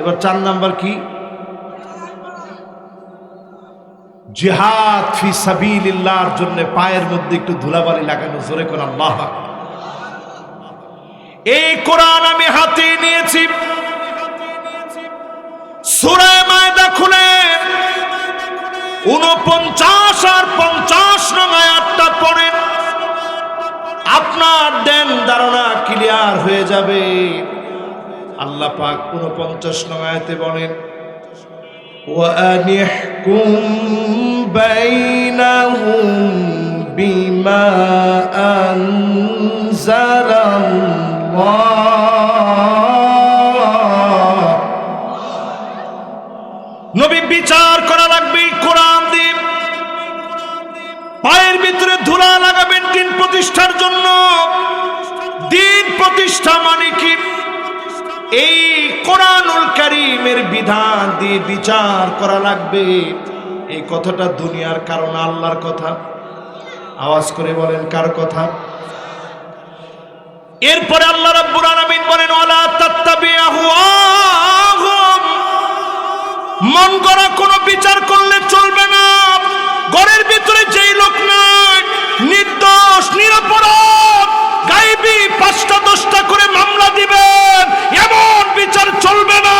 এবার চার নাম্বার কি? জিহাদ ফি সাবিলিল্লাহর জন্য পায়ের মধ্যে একটু ধুলাবালি লাগানো, জোরে কোন আল্লাহ এই কোরআন আমি হাতে নিয়েছি। উনপঞ্চাশ আর পঞ্চাশ নং আয়াতটা পড়েন। আপনার দেন ধারণা ক্লিয়ার হয়ে যাবে আল্লাহ পাক উনপঞ্চাশ নং আয়াতে বলেন وأنحكم بينهم بما أنزل الله নবী বিচার পায়ের ভিতরে ধুলা লাগাবেন দিন প্রতিষ্ঠার জন্য? দিন প্রতিষ্ঠা মানে কি? এই কোরআনুল কারীমের বিধান দিয়ে বিচার করা লাগবে। এই কথাটা দুনিয়ার কারণ, আল্লাহর কথা। আওয়াজ করে বলেন, কার কথা? এরপরে আল্লাহ রাব্বুল আলামিন বলেন, ওয়ালা তাত্তাবিআহুম মন গড়া কোনো বিচার করলে চলবে না। ঘরের ভিতরে যেই লোক নাই, নির্দোষ, নিরপরাধ, গাইবি, পাঁচটা দশটা করে মামলা দিবেন। এমন বিচার চলবে না।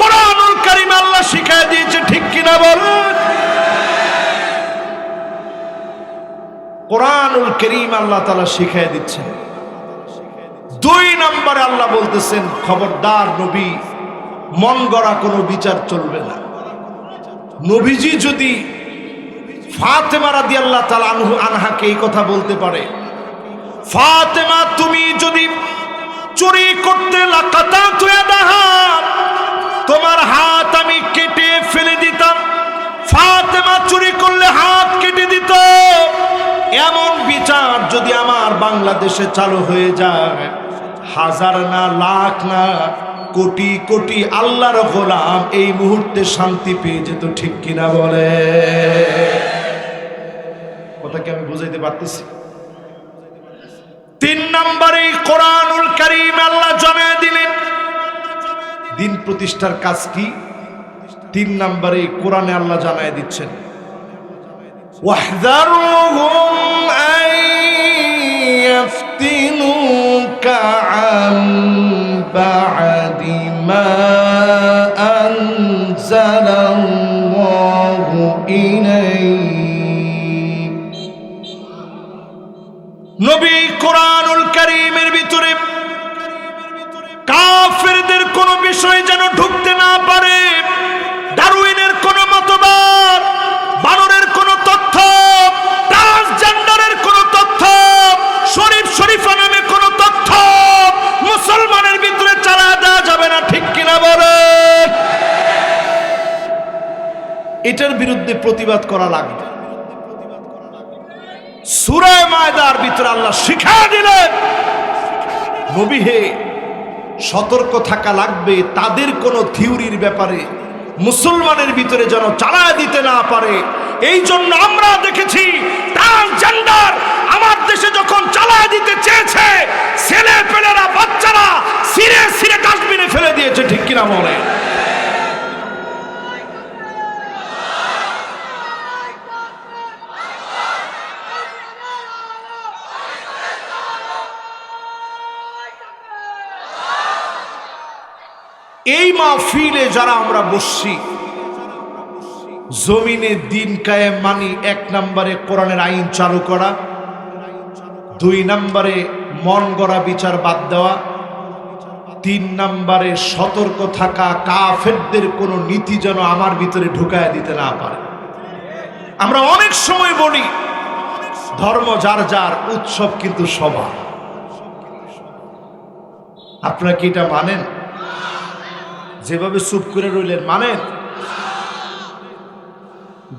কোরআনুল কারিম আল্লাহ শিখাই দিয়েছে, ঠিক কিনা বলুন কোরআনুল করিম আল্লাহ তালা শিখাই দিচ্ছেন। দুই নম্বরে আল্লাহ বলতেছেন, খবরদার নবী, মন গড়া কোনো বিচার চলবে না। নবীজি যদি ফাতেমা আল্লাহ তালা আনহু আনহাকে এই কথা বলতে পারে, ফাতেমা, তুমি যদি চুরি করতে তোমার হাত আমি কেটে ফেলে দিতাম। ফাতেমা চুরি করলে হাত কেটে দিত। এমন বিচার যদি আমার বাংলাদেশে চালু হয়ে যায়, হাজার না, লাখ না, কোটি কোটি আল্লাহর গোলাম এই মুহূর্তে শান্তি পেয়ে যেত ঠিক কিনা বলে? বুঝাইতে পারতেছি তিন নম্বরে কোরআনুল করিম আল্লাহ জানিয়ে দিলেন দিন প্রতিষ্ঠার কাজ কি তিন নম্বরে কোরআনে আল্লাহ জানায় দিচ্ছেন واحذرهم أن يفتنوك عن بعد ما أنزل الله إليك নবী কোরআনুল করিমের ভিতরে কাফেরদের কোন বিষয় যেন ঢুকতে না পারে, ডারউইনের কোন মতবাদ, বানরের কোন তথ্য, ট্রান্সজেন্ডারের কোন তথ্য, শরীফ শরীফা নামে কোন তথ্য মুসলমানের ভিতরে চালা দেওয়া যাবে না, ঠিক কিনা বলে? এটার বিরুদ্ধে প্রতিবাদ করা লাগবে সুরায় মায়দার ভিতরে আল্লাহ শিখা দিলেন। নবী হে, সতর্ক থাকা লাগবে, তাদের কোনো থিওরির ব্যাপারে মুসলমানের ভিতরে যেন চালায় দিতে না পারে। এই জন্য আমরা দেখেছি, ট্রান্সজেন্ডার আমার দেশে যখন চালায় দিতে চেয়েছে ছেলে পেলেরা বাচ্চারা সিরে সিরে ডাস্টবিনে ফেলে দিয়েছে ঠিক কিনা বলে এই মাহফিলে যারা আমরা বসছি, জমিনে দিন কায়েম মানি, এক নম্বরে কোরআনের আইন চালু করা, দুই নম্বরে মন গড়া বিচার বাদ দেওয়া, তিন নম্বরে সতর্ক থাকা কাফেরদের কোনো নীতি যেন আমার ভিতরে ঢুকায় দিতে না পারে। আমরা অনেক সময় বলি, ধর্ম যার যার, উৎসব কিন্তু সবার। আপনারা কি এটা মানেন? যেভাবে চুপ করে রইলেন মানে?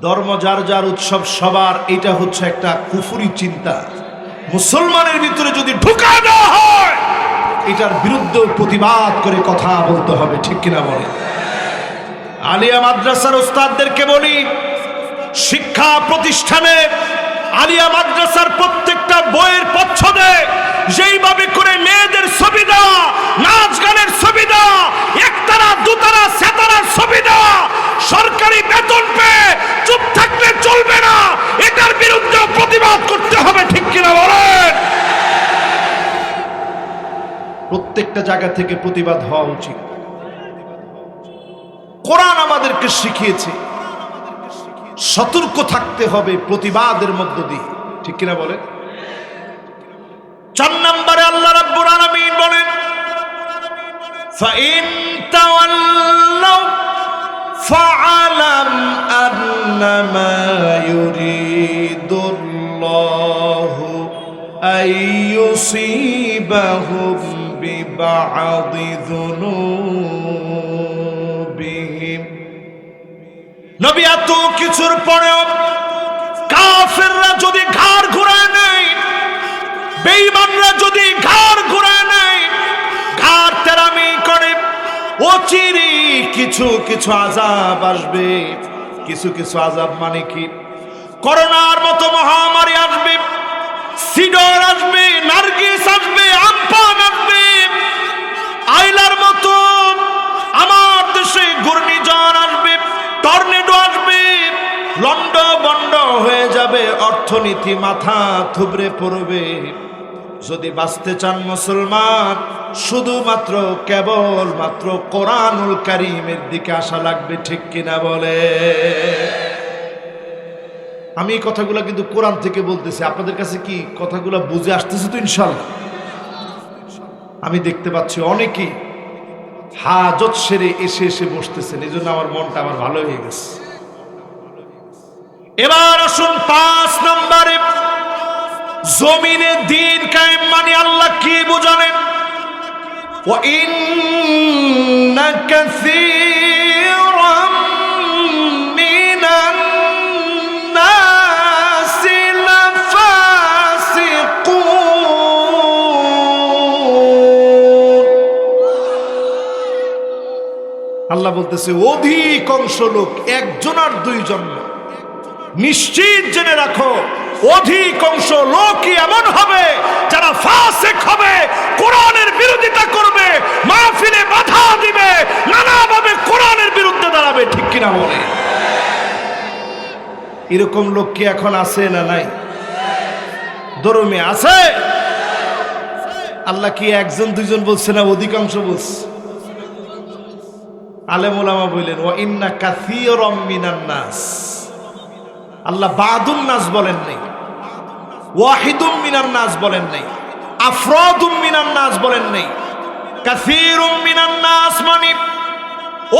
ধর্ম যার যার উৎসব সবার, এটা হচ্ছে একটা কুফুরি চিন্তা। মুসলমানের ভিতরে যদি ঢুকা না হয়, এটার বিরুদ্ধে প্রতিবাদ করে কথা বলতে হবে, ঠিক কিনা বলে? আলিয়া মাদ্রাসার ওস্তাদদেরকে বলি, শিক্ষা প্রতিষ্ঠানে আলিয়া মাদ্রাসার প্রত্যেকটা বইয়ের পচ্ছদে যেইভাবে করে মেয়েদের ছবি দেওয়া, নাচ গানে সরকারি বেতন পেয়ে চুপ থাকলে চলবে না। এটার বিরুদ্ধে প্রতিবাদ করতে হবে, ঠিক কিনা বলেন? প্রত্যেকটা জায়গা থেকে প্রতিবাদ হওয়া উচিত। কোরআন আমাদেরকে শিখিয়েছে, সতর্ক থাকতে হবে প্রতিবাদের মধ্য দিয়ে, ঠিক কিনা বলেন? চার নম্বরে আল্লাহ রাব্বুল আলামিন বলেন فاعلم أنما يريد الله أن يصيبهم ببعض ذنوبهم নবী এত কিছুর পরেও কাফেররা যদি ঘাড় ঘুরায় নেয় বেঈমানরা যদি কিছু কিছু আজাব আসবে। কিছু কিছু আজাব মানে কি? করোনার মতো মহামারী আসবে, সিডর আসবে, নার্গিস আসবে, আমপান আসবে। আইলার মতো আমার দেশে ঘূর্ণিঝড় আসবে, টর্নেডো আসবে, লন্ড বন্ড হয়ে যাবে, অর্থনীতি মাথা থুবড়ে পড়বে। যদি বাঁচতে চান মুসলমান শুধুমাত্র কেবল মাত্র কোরআনুল কারিমের দিকে আসা লাগবে, ঠিক কিনা বলে? আমি এই কথাগুলো কিন্তু কোরআন থেকে বলতেছি। আপনাদের কাছে কি কথাগুলো বুঝে আসতেছে তো ইনশাল্লাহ? আমি দেখতে পাচ্ছি অনেকেই হাজত সেরে এসে এসে বসতেছেন। এই জন্য আমার মনটা আমার ভালো হয়ে গেছে। এবার আসুন পাঁচ নম্বরে। জমিনে দিন কায়েম মানে আল্লাহ কি বোঝালেন? وإن كثيرا من الناس لفاسقون আল্লাহ বলতেছে অধিকাংশ লোক একজন আর দুইজন না নিশ্চিত জেনে রাখো অধিকাংশ লোকই এমন হবে যারা ফাসেক হবে, কোরআনের বিরোধিতা করবে, মাহফিলে বাধা দিবে, নানাভাবে কোরআনের বিরুদ্ধে দাঁড়াবে, ঠিক কিনা বলে এরকম লোক কি এখন আছে না নাই? দরমে আছে? আল্লাহ কি একজন, দুইজন বলছে না, অধিকাংশ বলছে? আলেমুলামা বললেন ও ইন্না কাসিয়রম মিনান নাস। আল্লাহ বাদুন নাস বলেন নাই। ওয়াহিদুম মিনান নাস বলেন নাই, আফরাদুম মিনান নাস বলেন নাই, কাসিরুম মিনান নাস মানে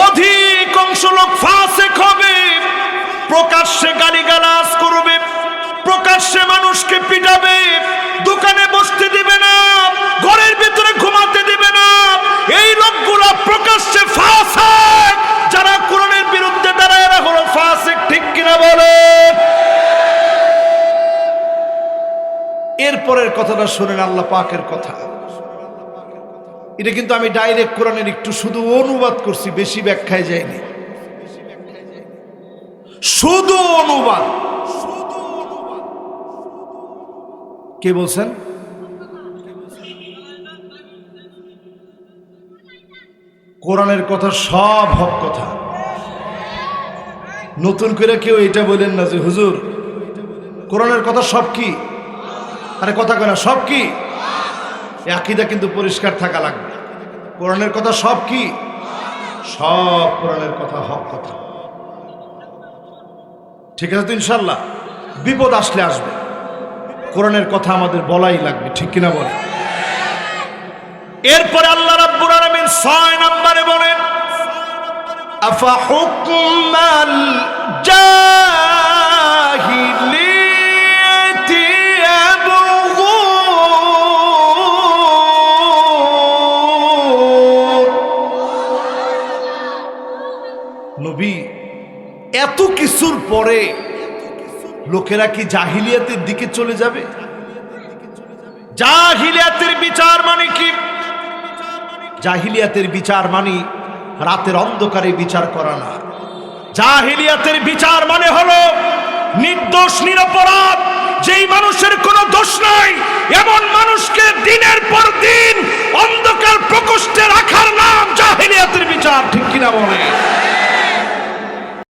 অধিকাংশ লোক ফাসেক হবে, প্রকাশ্যে গালিগালাজ করবে, প্রকাশ্যে মানুষকে পিটাবে দোকানে বসতে দিবে না ঘরের ভিতরে ঘুমাতে দিবে না এই লোকগুলো প্রকাশ্যে ফাসেক যারা কোরআনের বিরুদ্ধে দাঁড়ায় এরা হলো ফাসেক ঠিক কিনা বলে এরপরের কথাটা শোনেন, আল্লাহ পাকের কথা। এটা কিন্তু আমি ডাইরেক্ট কোরআনের একটু শুধু অনুবাদ করছি, বেশি ব্যাখ্যায় যায়নি। শুধু অনুবাদ। কে বলছেন? কোরআনের কথা সব হক কথা। নতুন করে কেউ এটা বলেন না যে, হুজুর, কোরআনের কথা সব কি? আরে কথা কেনা সব কি? আকিদা কিন্তু পরিষ্কার থাকা লাগবে। কোরআনের কথা সব কি? সব কোরআনের কথা, হক কথা। ঠিক আছে তো ইনশাল্লাহ বিপদ আসলে আসবে। কোরআনের কথা আমাদের বলাই লাগবে, ঠিক কিনা বলে এরপরে আল্লাহ রাব্বুল আলামিন 6 নম্বরে বলেন আফা হুকমাল জাহিলিয়াতি কিছুর পরে লোকেরা কি জাহিলিয়াতের দিকে চলে যাবে? জাহিলিয়াতের বিচার মানে কি? জাহিলিয়াতের বিচার মানে রাতের অন্ধকারে বিচার করা না। জাহিলিয়াতের বিচার মানে হলো নির্দোষ, নিরপরাধ, যেই মানুষের কোনো দোষ নাই, এমন মানুষকে দিনের পর দিন অন্ধকার প্রকোষ্ঠে রাখার নাম জাহিলিয়াতের বিচার, ঠিক কিনা বলে